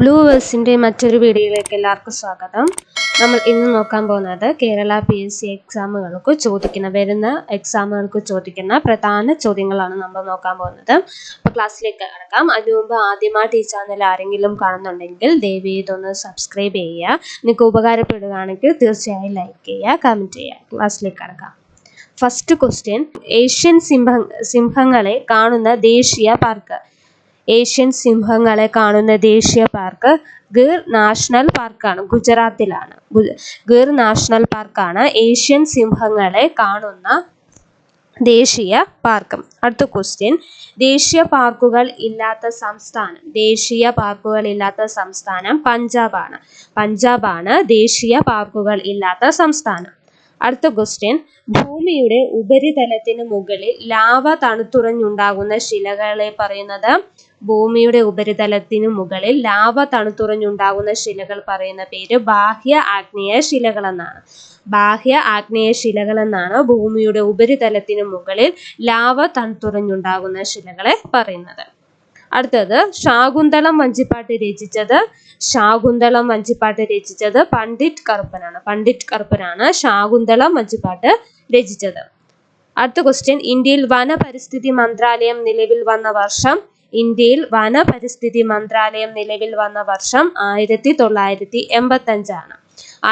Blue വേഴ്സിന്റെ മറ്റൊരു വീഡിയോയിലേക്ക് എല്ലാവർക്കും സ്വാഗതം. നമ്മൾ ഇന്ന് നോക്കാൻ പോകുന്നത് കേരള പി എസ് സി എക്സാമുകൾക്ക് ചോദിക്കുന്ന വരുന്ന എക്സാമുകൾക്ക് ചോദിക്കുന്ന പ്രധാന ചോദ്യങ്ങളാണ് നമ്മൾ നോക്കാൻ പോകുന്നത്. അപ്പോൾ ക്ലാസ്സിലേക്ക് കിടക്കാം. അതിനു മുമ്പ് ആദ്യമായിട്ട് ചാനൽ ആരെങ്കിലും കാണുന്നുണ്ടെങ്കിൽ ദയവ് ഇതൊന്ന് സബ്സ്ക്രൈബ് ചെയ്യുക. നിങ്ങൾക്ക് ഉപകാരപ്പെടുകയാണെങ്കിൽ തീർച്ചയായും ലൈക്ക് ചെയ്യുക കമന്റ് ചെയ്യുക. ക്ലാസ്സിലേക്ക് കിടക്കാം. ഫസ്റ്റ് ക്വസ്റ്റ്യൻ ഏഷ്യൻ സിംഹ സിംഹങ്ങളെ കാണുന്ന ദേശീയ പാർക്ക് ഏഷ്യൻ സിംഹങ്ങളെ കാണുന്ന ദേശീയ പാർക്ക് ഗിർ നാഷണൽ പാർക്കാണ്. ഗുജറാത്തിലാണ്. ഗിർ നാഷണൽ പാർക്കാണ് ഏഷ്യൻ സിംഹങ്ങളെ കാണുന്ന ദേശീയ പാർക്ക്. അടുത്ത ക്വസ്റ്റ്യൻ ദേശീയ പാർക്കുകൾ ഇല്ലാത്ത സംസ്ഥാനം. ദേശീയ പാർക്കുകൾ ഇല്ലാത്ത സംസ്ഥാനം പഞ്ചാബാണ്. പഞ്ചാബാണ് ദേശീയ പാർക്കുകൾ ഇല്ലാത്ത സംസ്ഥാനം. അടുത്ത ക്വസ്റ്റ്യൻ ഭൂമിയുടെ ഉപരിതലത്തിന് മുകളിൽ ലാവ തണുത്തുറഞ്ഞുണ്ടാകുന്ന ശിലകളെ പറയുന്നത്. ഭൂമിയുടെ ഉപരിതലത്തിന് മുകളിൽ ലാവ തണുത്തുറഞ്ഞുണ്ടാകുന്ന ശിലകൾ പറയുന്ന പേര് ബാഹ്യ ആഗ്നേയ ശിലകൾ എന്നാണ് ബാഹ്യ ആഗ്നേയ ശിലകൾ എന്നാണ് ഭൂമിയുടെ ഉപരിതലത്തിന് മുകളിൽ ലാവ തണുത്തുറഞ്ഞുണ്ടാകുന്ന ശിലകളെ പറയുന്നത്. അടുത്തത് ശാകുന്തളം വഞ്ചിപ്പാട്ട് രചിച്ചത് ശാകുന്തളം വഞ്ചിപ്പാട്ട് രചിച്ചത് പണ്ഡിറ്റ് കറുപ്പനാണ്. പണ്ഡിറ്റ് കറുപ്പനാണ് ശാകുന്തളം വഞ്ചിപ്പാട്ട് രചിച്ചത്. അടുത്ത ക്വസ്റ്റ്യൻ ഇന്ത്യയിൽ വനപരിസ്ഥിതി മന്ത്രാലയം നിലവിൽ വന്ന വർഷം ഇന്ത്യയിൽ വനപരിസ്ഥിതി മന്ത്രാലയം നിലവിൽ വന്ന വർഷം ആയിരത്തി തൊള്ളായിരത്തി എൺപത്തി അഞ്ചാണ്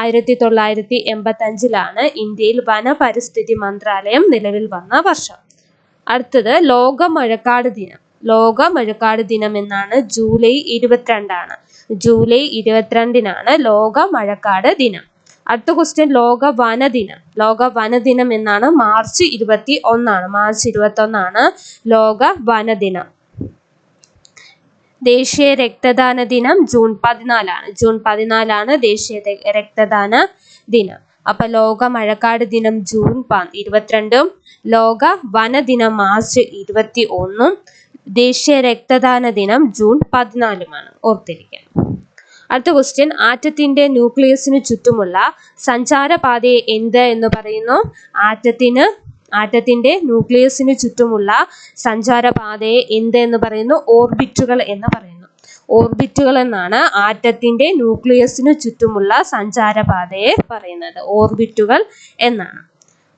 ആയിരത്തി തൊള്ളായിരത്തി എൺപത്തി അഞ്ചിലാണ് ഇന്ത്യയിൽ വനപരിസ്ഥിതി മന്ത്രാലയം നിലവിൽ വന്ന വർഷം. അടുത്തത് ലോക മഴക്കാട് ദിനം. ലോക മഴക്കാട് ദിനം എന്നാണ് ജൂലൈ ഇരുപത്തിരണ്ടാണ്. ജൂലൈ ഇരുപത്തിരണ്ടിനാണ് ലോക മഴക്കാട് ദിനം. അടുത്ത ക്വസ്റ്റ്യൻ ലോക വനദിനം ലോക വനദിനം എന്നാണ് മാർച്ച് ഇരുപത്തി ഒന്നാണ് മാർച്ച് ഇരുപത്തി ഒന്നാണ് ലോക വനദിനം ദേശീയ രക്തദാന ദിനം ജൂൺ പതിനാലാണ്. ജൂൺ പതിനാലാണ് ദേശീയ രക്തദാന ദിനം. അപ്പൊ ലോക മഴക്കാട് ദിനം ജൂൺ ഇരുപത്തിരണ്ടും ലോക വനദിനം മാർച്ച് ഇരുപത്തി ഒന്നും ദേശീയ രക്തദാന ദിനം ജൂൺ പതിനാലുമാണ്. ഓർത്തിരിക്കണം. അടുത്ത ക്വസ്റ്റ്യൻ ആറ്റത്തിന്റെ ന്യൂക്ലിയസിന് ചുറ്റുമുള്ള സഞ്ചാരപാതയെ എന്ത് എന്ന് പറയുന്നു? ആറ്റത്തിന് ആറ്റത്തിന്റെ ന്യൂക്ലിയസിന് ചുറ്റുമുള്ള സഞ്ചാരപാതയെ എന്ത് എന്ന് പറയുന്നു? ഓർബിറ്റുകൾ എന്ന് പറയുന്നു. ഓർബിറ്റുകൾ എന്നാണ് ആറ്റത്തിന്റെ ന്യൂക്ലിയസിന് ചുറ്റുമുള്ള സഞ്ചാരപാതയെ പറയുന്നത്. ഓർബിറ്റുകൾ എന്നാണ്.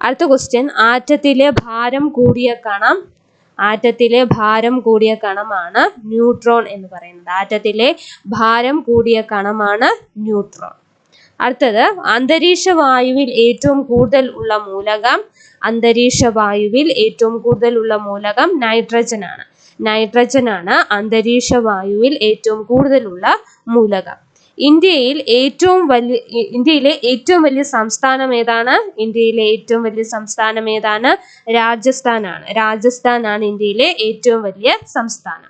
അടുത്ത ക്വസ്റ്റ്യൻ ആറ്റത്തിലെ ഭാരം കൂടിയ കണം ആറ്റത്തിലെ ഭാരം കൂടിയ കണമാണ് ന്യൂട്രോൺ എന്ന് പറയുന്നത്. ആറ്റത്തിലെ ഭാരം കൂടിയ കണമാണ് ന്യൂട്രോൺ. അടുത്തത് അന്തരീക്ഷ വായുവിൽ ഏറ്റവും കൂടുതൽ ഉള്ള മൂലകം അന്തരീക്ഷ വായുവിൽ ഏറ്റവും കൂടുതൽ ഉള്ള മൂലകം നൈട്രജൻ ആണ് നൈട്രജൻ ആണ് അന്തരീക്ഷ വായുവിൽ ഏറ്റവും കൂടുതലുള്ള മൂലകം. ഇന്ത്യയിൽ ഏറ്റവും വലിയ ഇന്ത്യയിലെ ഏറ്റവും വലിയ സംസ്ഥാനം ഏതാണ്? ഇന്ത്യയിലെ ഏറ്റവും വലിയ സംസ്ഥാനം ഏതാണ്? രാജസ്ഥാനാണ്. രാജസ്ഥാനാണ് ഇന്ത്യയിലെ ഏറ്റവും വലിയ സംസ്ഥാനം.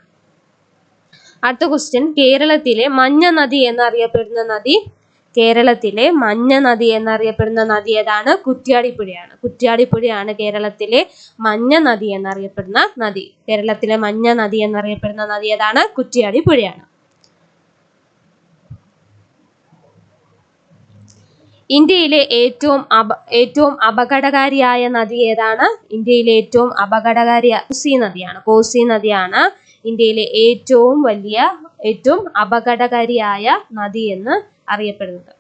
അടുത്ത ക്വസ്റ്റ്യൻ കേരളത്തിലെ മഞ്ഞ നദി എന്നറിയപ്പെടുന്ന നദി? കേരളത്തിലെ മഞ്ഞ നദി എന്നറിയപ്പെടുന്ന നദി ഏതാണ്? കുറ്റ്യാടിപ്പുഴയാണ്. കുറ്റ്യാടിപ്പുഴയാണ് കേരളത്തിലെ മഞ്ഞ നദി എന്നറിയപ്പെടുന്ന നദി. കേരളത്തിലെ മഞ്ഞ നദി എന്നറിയപ്പെടുന്ന നദി ഏതാണ്? കുറ്റ്യാടിപ്പുഴയാണ്. ഇന്ത്യയിലെ ഏറ്റവും അപ ഏറ്റവും അപകടകാരിയായ നദി ഏതാണ്? ഇന്ത്യയിലെ ഏറ്റവും അപകടകാരിയ കോസി നദിയാണ്. കോസി നദിയാണ് ഇന്ത്യയിലെ ഏറ്റവും വലിയ ഏറ്റവും അപകടകാരിയായ നദി എന്ന് അറിയപ്പെടുന്നത്.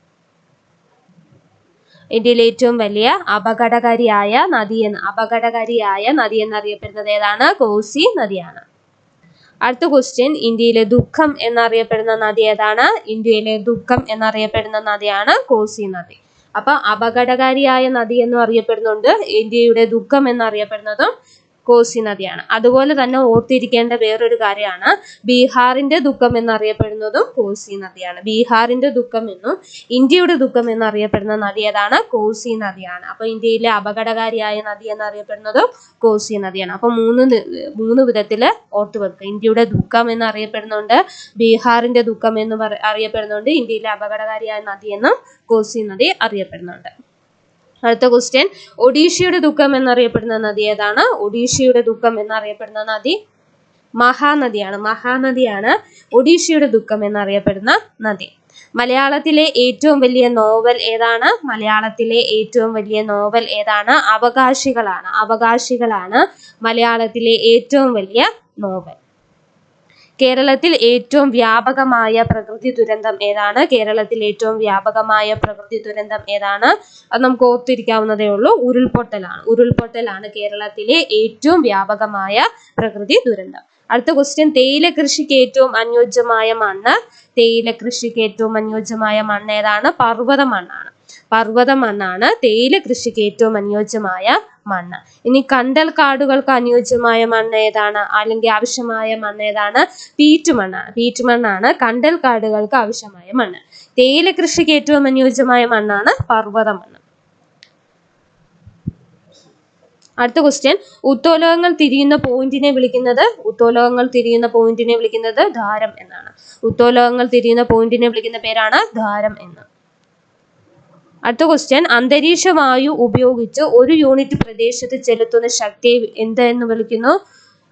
ഇന്ത്യയിലെ ഏറ്റവും വലിയ അപകടകാരിയായ നദി എന്ന് അപകടകാരിയായ നദി എന്നറിയപ്പെടുന്നത് ഏതാണ്? കോസി നദിയാണ്. അടുത്ത ക്വസ്റ്റ്യൻ ഇന്ത്യയിലെ ദുഃഖം എന്നറിയപ്പെടുന്ന നദി ഏതാണ്? ഇന്ത്യയിലെ ദുഃഖം എന്നറിയപ്പെടുന്ന നദിയാണ് കോസി നദി. അപ്പൊ അപകടകാരിയായ നദി എന്നും അറിയപ്പെടുന്നുണ്ട്. ഇന്ത്യയുടെ ദുഃഖം എന്നറിയപ്പെടുന്നതും കോസി നദിയാണ് അതുപോലെ തന്നെ ഓർത്തിരിക്കേണ്ട വേറൊരു കാര്യമാണ് ബീഹാറിന്റെ ദുഃഖം എന്നറിയപ്പെടുന്നതും കോസി നദിയാണ് ബീഹാറിന്റെ ദുഃഖം എന്നും ഇന്ത്യയുടെ ദുഃഖം എന്നറിയപ്പെടുന്ന നദി ഏതാണ്? കോസി നദിയാണ് അപ്പൊ ഇന്ത്യയിലെ അപകടകാരിയായ നദി എന്നറിയപ്പെടുന്നതും കോസി നദിയാണ് അപ്പൊ മൂന്ന് മൂന്ന് വിധത്തിൽ ഓർത്തു വെക്കുക. ഇന്ത്യയുടെ ദുഃഖം എന്നറിയപ്പെടുന്നുണ്ട് ബീഹാറിന്റെ ദുഃഖം എന്ന് അറിയപ്പെടുന്നുണ്ട് ഇന്ത്യയിലെ അപകടകാരിയായ നദി എന്നും കോസി നദി അറിയപ്പെടുന്നുണ്ട്. അടുത്ത ക്വസ്റ്റ്യൻ ഒഡീഷയുടെ ദുഃഖം എന്നറിയപ്പെടുന്ന നദി ഏതാണ്? ഒഡീഷയുടെ ദുഃഖം എന്നറിയപ്പെടുന്ന നദി മഹാനദിയാണ്. മഹാനദിയാണ് ഒഡീഷയുടെ ദുഃഖം എന്നറിയപ്പെടുന്ന നദി. മലയാളത്തിലെ ഏറ്റവും വലിയ നോവൽ ഏതാണ്? മലയാളത്തിലെ ഏറ്റവും വലിയ നോവൽ ഏതാണ്? അവകാശികളാണ്. അവകാശികളാണ് മലയാളത്തിലെ ഏറ്റവും വലിയ നോവൽ. കേരളത്തിൽ ഏറ്റവും വ്യാപകമായ പ്രകൃതി ദുരന്തം ഏതാണ്? കേരളത്തിൽ ഏറ്റവും വ്യാപകമായ പ്രകൃതി ദുരന്തം ഏതാണ്? അത് നമുക്ക് ഓർത്തിരിക്കാവുന്നതേ ഉള്ളൂ. ഉരുൾപൊട്ടലാണ്. ഉരുൾപൊട്ടലാണ് കേരളത്തിലെ ഏറ്റവും വ്യാപകമായ പ്രകൃതി ദുരന്തം. അടുത്ത ക്വസ്റ്റ്യൻ തേയില കൃഷിക്ക് ഏറ്റവും അനുയോജ്യമായ മണ്ണ്. തേയില കൃഷിക്ക് ഏറ്റവും അനുയോജ്യമായ മണ്ണ് ഏതാണ്? പർവത മണ്ണാണ് പർവത മണ്ണാണ് തേയില കൃഷിക്ക് ഏറ്റവും അനുയോജ്യമായ മണ്ണ്. ഇനി കണ്ടൽ കാടുകൾക്ക് അനുയോജ്യമായ മണ്ണ് ഏതാണ്? അല്ലെങ്കിൽ ആവശ്യമായ മണ്ണ് ഏതാണ്? പീറ്റ് മണ്ണ് പീറ്റ് മണ്ണാണ് കണ്ടൽ കാടുകൾക്ക് ആവശ്യമായ മണ്ണ്. തേയില കൃഷിക്ക് ഏറ്റവും അനുയോജ്യമായ മണ്ണാണ് പർവത മണ്ണ് അടുത്ത ക്വസ്റ്റ്യൻ ഉത്തോലോകങ്ങൾ തിരിയുന്ന പോയിന്റിനെ വിളിക്കുന്നത് ഉത്തോലോകങ്ങൾ തിരിയുന്ന പോയിന്റിനെ വിളിക്കുന്നത് ധാരം എന്നാണ്. ഉത്തോലോകങ്ങൾ തിരിയുന്ന പോയിന്റിനെ വിളിക്കുന്ന പേരാണ് ധാരം എന്ന്. അടുത്ത ക്വസ്റ്റ്യൻ അന്തരീക്ഷ വായു ഉപയോഗിച്ച് ഒരു യൂണിറ്റ് പ്രദേശത്ത് ചെലുത്തുന്ന ശക്തിയെ എന്തെന്ന് വിളിക്കുന്നു?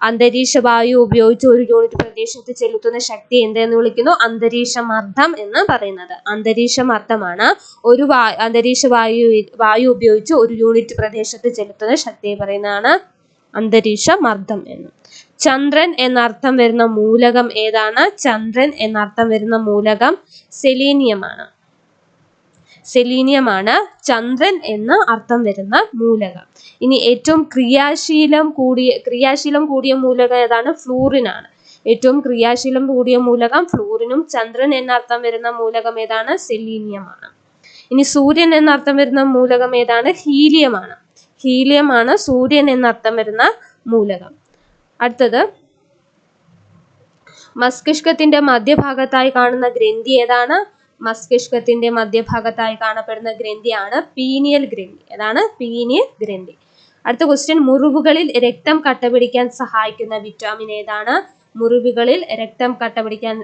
അന്തരീക്ഷ വായു ഉപയോഗിച്ച് ഒരു യൂണിറ്റ് പ്രദേശത്ത് ചെലുത്തുന്ന ശക്തി എന്തെന്ന് വിളിക്കുന്നു? അന്തരീക്ഷ മർദ്ദം എന്ന് പറയുന്നത്. അന്തരീക്ഷ മർദ്ദമാണ് ഒരു വാ അന്തരീക്ഷ വായു വായു ഉപയോഗിച്ച് ഒരു യൂണിറ്റ് പ്രദേശത്ത് ചെലുത്തുന്ന ശക്തിയെ പറയുന്നതാണ് അന്തരീക്ഷ മർദ്ദം എന്ന്. ചന്ദ്രൻ എന്നർത്ഥം വരുന്ന മൂലകം ഏതാണ്? ചന്ദ്രൻ എന്നർത്ഥം വരുന്ന മൂലകം സെലീനിയമാണ്. സെലീനിയമാണ് ചന്ദ്രൻ എന്ന് അർത്ഥം വരുന്ന മൂലകം. ഇനി ഏറ്റവും ക്രിയാശീലം കൂടിയ ക്രിയാശീലം കൂടിയ മൂലകം ഏതാണ്? ഫ്ലൂറിനാണ്. ഏറ്റവും ക്രിയാശീലം കൂടിയ മൂലകം ഫ്ലൂറിനും ചന്ദ്രൻ എന്നർത്ഥം വരുന്ന മൂലകം ഏതാണ്? സെലീനിയമാണ്. ഇനി സൂര്യൻ എന്നർത്ഥം വരുന്ന മൂലകം ഏതാണ്? ഹീലിയമാണ്. ഹീലിയമാണ് സൂര്യൻ എന്നർത്ഥം വരുന്ന മൂലകം. അടുത്തത് മസ്തിഷ്കത്തിന്റെ മധ്യഭാഗത്തായി കാണുന്ന ഗ്രന്ഥി ഏതാണ്? മസ്തിഷ്കത്തിന്റെ മധ്യഭാഗത്തായി കാണപ്പെടുന്ന ഗ്രന്ഥിയാണ് പീനിയൽ ഗ്രന്ഥി. അതാണ് പീനിയൽ ഗ്രന്ഥി. അടുത്ത ക്വസ്റ്റ്യൻ മുറിവുകളിൽ രക്തം കട്ടപിടിക്കാൻ സഹായിക്കുന്ന വിറ്റാമിൻ ഏതാണ്? മുറിവുകളിൽ രക്തം കട്ടപിടിക്കാൻ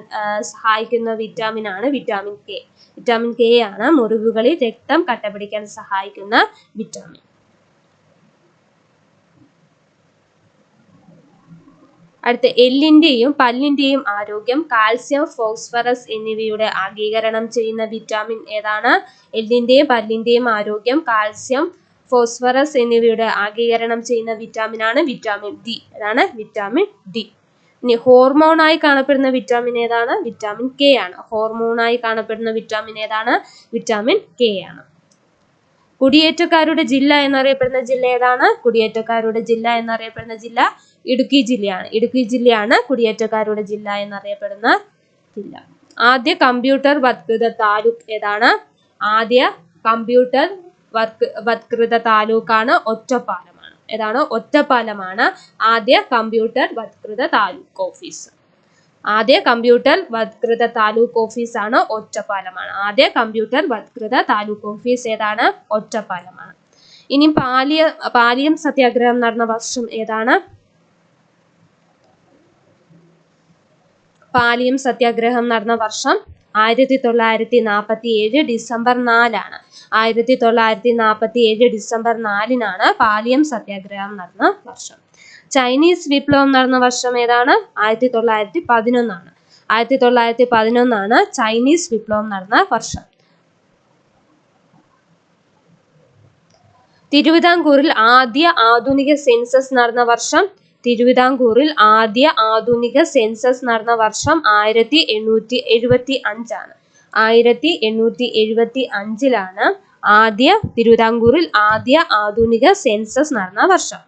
സഹായിക്കുന്ന വിറ്റാമിൻ ആണ് വിറ്റാമിൻ കെ വിറ്റാമിൻ കെ ആണ് മുറിവുകളിൽ രക്തം കട്ടപിടിക്കാൻ സഹായിക്കുന്ന വിറ്റാമിൻ അടുത്ത എല്ലിന്റെയും പല്ലിന്റെയും ആരോഗ്യം കാൽസ്യം ഫോസ്ഫറസ് എന്നിവയുടെ ആഗീകരണം ചെയ്യുന്ന വിറ്റാമിൻ ഏതാണ്? എല്ലിന്റെയും പല്ലിന്റെയും ആരോഗ്യം കാൽസ്യം ഫോസ്ഫറസ് എന്നിവയുടെ ആഗീകരണം ചെയ്യുന്ന വിറ്റാമിൻ ആണ് വിറ്റാമിൻ ഡി. അതാണ് വിറ്റാമിൻ ഡി. ഇനി ഹോർമോണായി കാണപ്പെടുന്ന വിറ്റാമിൻ ഏതാണ്? വിറ്റാമിൻ കെ ആണ്. ഹോർമോണായി കാണപ്പെടുന്ന വിറ്റാമിൻ ഏതാണ്? വിറ്റാമിൻ കെ ആണ്. കുടിയേറ്റക്കാരുടെ ജില്ല എന്നറിയപ്പെടുന്ന ജില്ല ഏതാണ്? കുടിയേറ്റക്കാരുടെ ജില്ല എന്നറിയപ്പെടുന്ന ജില്ല ഇടുക്കി ജില്ലയാണ്. ഇടുക്കി ജില്ലയാണ് കുടിയേറ്റക്കാരുടെ ജില്ല എന്നറിയപ്പെടുന്ന ജില്ല. ആദ്യ കമ്പ്യൂട്ടർ വത്കൃത താലൂക്ക് ഏതാണ്? ആദ്യ കമ്പ്യൂട്ടർ വർക്ക് വത്കൃത താലൂക്കാണ് ഒറ്റപ്പാലമാണ്. ഏതാണ്? ഒറ്റപ്പാലമാണ് ആദ്യ കമ്പ്യൂട്ടർ വത്കൃത താലൂക്ക് ഓഫീസ്. ആദ്യ കമ്പ്യൂട്ടർ വത്കൃത താലൂക്ക് ഓഫീസാണ് ഒറ്റപ്പാലമാണ്. ആദ്യ കമ്പ്യൂട്ടർ വത്കൃത താലൂക്ക് ഓഫീസ് ഏതാണ്? ഒറ്റപ്പാലമാണ്. ഇനി പാലിയ പാലിയം സത്യാഗ്രഹം നടന്ന വർഷം ഏതാണ്? പാലിയം സത്യാഗ്രഹം നടന്ന വർഷം ആയിരത്തി തൊള്ളായിരത്തി നാൽപ്പത്തി ഏഴ് ഡിസംബർ നാലാണ്. ആയിരത്തി തൊള്ളായിരത്തി നാൽപ്പത്തി ഏഴ് ഡിസംബർ നാലിനാണ് പാലിയം സത്യാഗ്രഹം നടന്ന വർഷം. ചൈനീസ് വിപ്ലവം നടന്ന വർഷം ഏതാണ്? ആയിരത്തി തൊള്ളായിരത്തി പതിനൊന്നാണ് ആയിരത്തി തൊള്ളായിരത്തി പതിനൊന്നാണ് ചൈനീസ് വിപ്ലവം നടന്ന വർഷം. തിരുവിതാംകൂറിൽ ആദ്യ ആധുനിക സെൻസസ് നടന്ന വർഷം തിരുവിതാംകൂറിൽ ആദ്യ ആധുനിക സെൻസസ് നടന്ന വർഷം ആയിരത്തി എണ്ണൂറ്റി എഴുപത്തി അഞ്ചാണ്. ആയിരത്തി എണ്ണൂറ്റി എഴുപത്തി അഞ്ചിലാണ് ആദ്യ തിരുവിതാംകൂറിൽ ആദ്യ ആധുനിക സെൻസസ് നടന്ന വർഷം.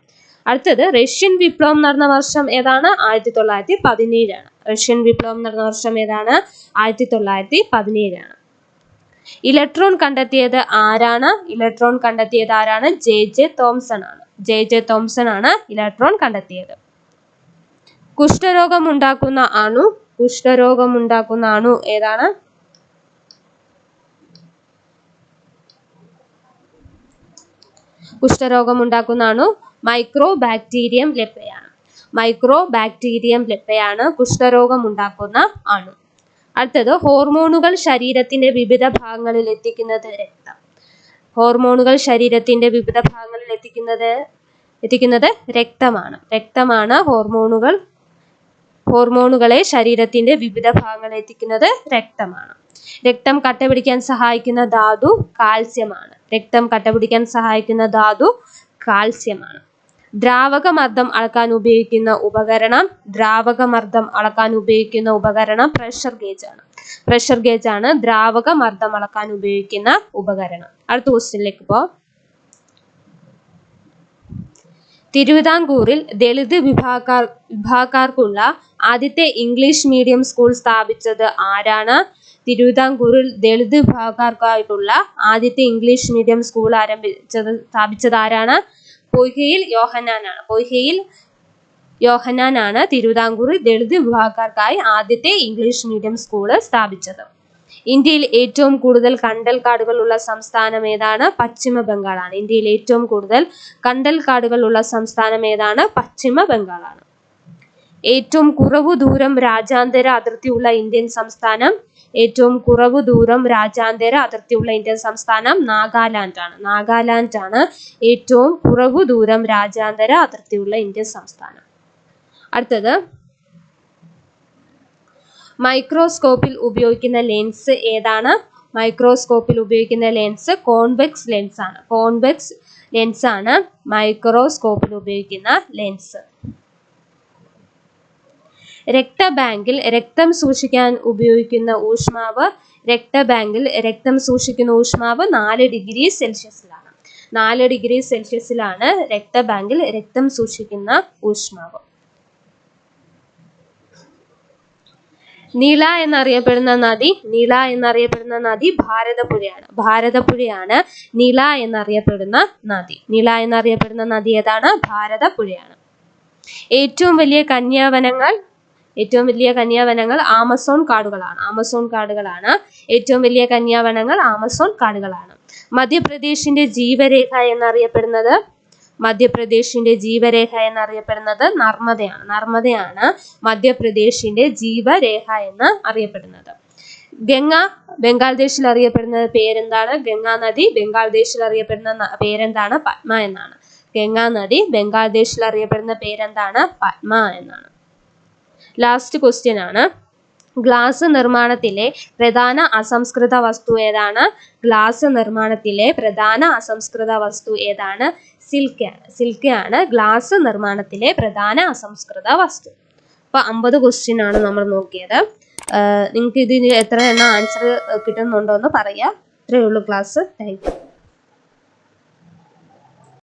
അടുത്തത് റഷ്യൻ വിപ്ലവം നടന്ന വർഷം ഏതാണ്? ആയിരത്തി തൊള്ളായിരത്തി പതിനേഴാണ്. റഷ്യൻ വിപ്ലവം നടന്ന വർഷം ഏതാണ്? ആയിരത്തി തൊള്ളായിരത്തി പതിനേഴാണ്. ഇലക്ട്രോൺ കണ്ടെത്തിയത് ആരാണ്? ഇലക്ട്രോൺ കണ്ടെത്തിയത് ആരാണ്? ജെ ജെ തോംസൺ ആണ്. ജെ ജെ തോംസൺ ആണ് ഇലക്ട്രോൺ കണ്ടെത്തിയത്. കുഷ്ഠരോഗം ഉണ്ടാക്കുന്ന അണു കുഷ്ഠരോഗം ഉണ്ടാക്കുന്ന അണു ഏതാണ്? കുഷ്ഠരോഗം ഉണ്ടാക്കുന്ന അണു മൈക്രോ ബാക്ടീരിയം ലെപ്പയാണ്. മൈക്രോ ബാക്ടീരിയം ലെപ്പയാണ് കുഷ്ഠരോഗം ഉണ്ടാക്കുന്ന അണു. അടുത്തത് ഹോർമോണുകൾ ശരീരത്തിന്റെ വിവിധ ഭാഗങ്ങളിൽ എത്തിക്കുന്നത് രക്തം. ഹോർമോണുകൾ ശരീരത്തിന്റെ വിവിധ ഭാഗങ്ങളിൽ എത്തിക്കുന്നത് എത്തിക്കുന്നത് രക്തമാണ്. രക്തമാണ് ഹോർമോണുകൾ ഹോർമോണുകളെ ശരീരത്തിന്റെ വിവിധ ഭാഗങ്ങളിൽ എത്തിക്കുന്നത് രക്തമാണ്. രക്തം കട്ട പിടിക്കാൻ സഹായിക്കുന്ന ധാതു കാൽസ്യമാണ്. രക്തം കട്ട പിടിക്കാൻ സഹായിക്കുന്ന ധാതു കാൽസ്യമാണ്. ദ്രാവകമർദ്ദം അളക്കാൻ ഉപയോഗിക്കുന്ന ഉപകരണം ദ്രാവകമർദ്ദം അളക്കാൻ ഉപയോഗിക്കുന്ന ഉപകരണം പ്രഷർ ഗേജ് ആണ്. പ്രഷർ ഗേജ് ആണ് ദ്രാവകമർദ്ദം അളക്കാൻ ഉപയോഗിക്കുന്ന ഉപകരണം. അടുത്ത ക്വസ്റ്റ്യനിലേക്ക് പോ. തിരുവിതാംകൂറിൽ ദളിത് വിഭാഗക്കാർ വിഭാഗക്കാർക്കുള്ള ആദ്യത്തെ ഇംഗ്ലീഷ് മീഡിയം സ്കൂൾ സ്ഥാപിച്ചത് ആരാണ്? തിരുവിതാംകൂറിൽ ദളിത് വിഭാഗക്കാർക്കായിട്ടുള്ള ആദ്യത്തെ ഇംഗ്ലീഷ് മീഡിയം സ്കൂൾ ആരംഭിച്ചത് സ്ഥാപിച്ചത് ആരാണ്? പൊയ്കയിൽ യോഹനാനാണ് പൊയ്കയിൽ യോഹനാനാണ് തിരുവിതാംകൂറിൽ ദളിത് വിഭാഗക്കാർക്കായി ആദ്യത്തെ ഇംഗ്ലീഷ് മീഡിയം സ്കൂൾ സ്ഥാപിച്ചത്. ഇന്ത്യയിൽ ഏറ്റവും കൂടുതൽ കണ്ടൽ കാടുകളുള്ള സംസ്ഥാനം ഏതാണ്? പശ്ചിമ ബംഗാളാണ്. ഇന്ത്യയിൽ ഏറ്റവും കൂടുതൽ കണ്ടൽ കാടുകളുള്ള സംസ്ഥാനം ഏതാണ്? പശ്ചിമ ബംഗാളാണ്. ഏറ്റവും കുറവ് ദൂരം രാജ്യാന്തര അതിർത്തിയുള്ള ഇന്ത്യൻ സംസ്ഥാനം ഏറ്റവും കുറവ് ദൂരം രാജ്യാന്തര അതിർത്തിയുള്ള ഇന്ത്യൻ സംസ്ഥാനം നാഗാലാൻഡ് ആണ്. നാഗാലാൻഡ് ആണ് ഏറ്റവും കുറവ് ദൂരം രാജ്യാന്തര അതിർത്തിയുള്ള ഇന്ത്യൻ സംസ്ഥാനം. അടുത്തത്. മൈക്രോസ്കോപ്പിൽ ഉപയോഗിക്കുന്ന ലെൻസ് ഏതാണ്? മൈക്രോസ്കോപ്പിൽ ഉപയോഗിക്കുന്ന ലെൻസ് കോൺവെക്സ് ലെൻസ് ആണ്. കോൺവെക്സ് ലെൻസ് ആണ് മൈക്രോസ്കോപ്പിൽ ഉപയോഗിക്കുന്ന ലെൻസ് രക്തബാങ്കിൽ രക്തം സൂക്ഷിക്കാൻ ഉപയോഗിക്കുന്ന ഊഷ്മാവ് രക്തബാങ്കിൽ രക്തം സൂക്ഷിക്കുന്ന ഊഷ്മാവ് നാല് ഡിഗ്രി സെൽഷ്യസിലാണ്. നാല് ഡിഗ്രി സെൽഷ്യസിലാണ് രക്തബാങ്കിൽ രക്തം സൂക്ഷിക്കുന്ന ഊഷ്മാവ്. നീള എന്നറിയപ്പെടുന്ന നദി നീള എന്നറിയപ്പെടുന്ന നദി ഭാരതപ്പുഴയാണ്. ഭാരതപ്പുഴയാണ് നീള എന്നറിയപ്പെടുന്ന നദി. നീള എന്നറിയപ്പെടുന്ന നദി ഏതാണ്? ഭാരതപ്പുഴയാണ്. ഏറ്റവും വലിയ കന്യാവനങ്ങൾ ഏറ്റവും വലിയ കന്യാവനങ്ങൾ ആമസോൺ കാടുകളാണ്. ആമസോൺ കാടുകളാണ്. ഏറ്റവും വലിയ കന്യാവനങ്ങൾ ആമസോൺ കാടുകളാണ്. മധ്യപ്രദേശിന്റെ ജീവരേഖ എന്നറിയപ്പെടുന്നത് മധ്യപ്രദേശിന്റെ ജീവരേഖ എന്നറിയപ്പെടുന്നത് നർമ്മദയാണ്. നർമ്മദയാണ് മധ്യപ്രദേശിന്റെ ജീവരേഖ എന്ന് അറിയപ്പെടുന്നത്. ഗംഗ ബംഗാൾദേശിൽ അറിയപ്പെടുന്ന പേരെന്താണ്? ഗംഗാ നദി ബംഗാൾദേശിൽ അറിയപ്പെടുന്ന പേരെന്താണ്? പത്മ എന്നാണ്. ഗംഗാ നദി ബംഗാൾദേശിൽ അറിയപ്പെടുന്ന പേരെന്താണ്? പത്മ എന്നാണ്. ലാസ്റ്റ് ക്വസ്റ്റ്യൻ ആണ്. ഗ്ലാസ് നിർമ്മാണത്തിലെ പ്രധാന അസംസ്കൃത വസ്തു ഏതാണ്? ഗ്ലാസ് നിർമ്മാണത്തിലെ പ്രധാന അസംസ്കൃത വസ്തു ഏതാണ്? സിൽക്ക് സിൽക്ക് ആണ് ഗ്ലാസ് നിർമ്മാണത്തിലെ പ്രധാന അസംസ്കൃത വസ്തു. അപ്പോൾ അമ്പത് ക്വസ്റ്റ്യൻ ആണ് നമ്മൾ നോക്കിയത്. നിങ്ങൾക്ക് ഇതിന് എത്ര എണ്ണം ആൻസർ കിട്ടുന്നുണ്ടോ എന്ന് പറയാം. ഇത്രയേ ഉള്ളൂ ക്ലാസ് താങ്ക്